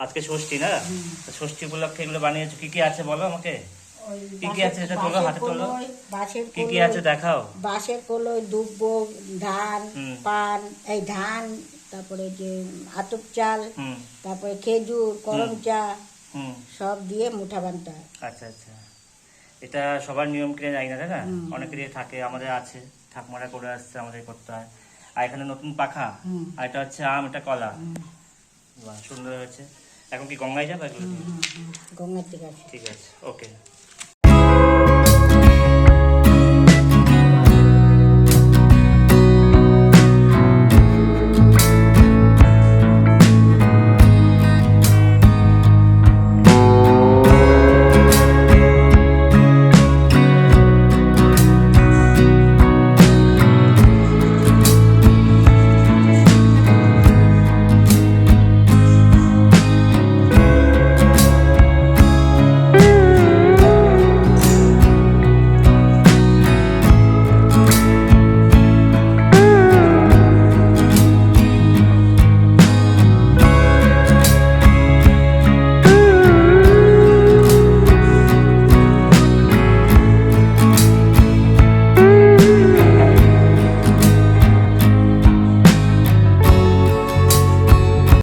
আজকে ষষ্ঠী না? ষষ্ঠী উপলক্ষে এগুলো বানিয়েছো কি কি আছে বলো আমাকে? কি কি আছে এটা তোলো, হাতে তোলো। কি কি আছে দেখাও? বাঁশের কলই দুব্ব ধান পান এই ধান তারপরে যে আতপ চাল তারপরে খেজুর করম চা সব দিয়ে মুঠা বানতে হয়। আচ্ছা আচ্ছা। এটা সবার নিয়ম কিনে জানি না তাই না। অনেকেরই থাকে আমাদের আছে ঠাকুমারা করে আসছে আমাদের করতে হয়। আর এখানে নতুন পাখা। আর এটা হচ্ছে আম এটা কলা। বাহ সুন্দর হয়েছে। এখন কি গঙ্গায় যাবে? গঙ্গার থেকে আসে। ঠিক আছে ওকে।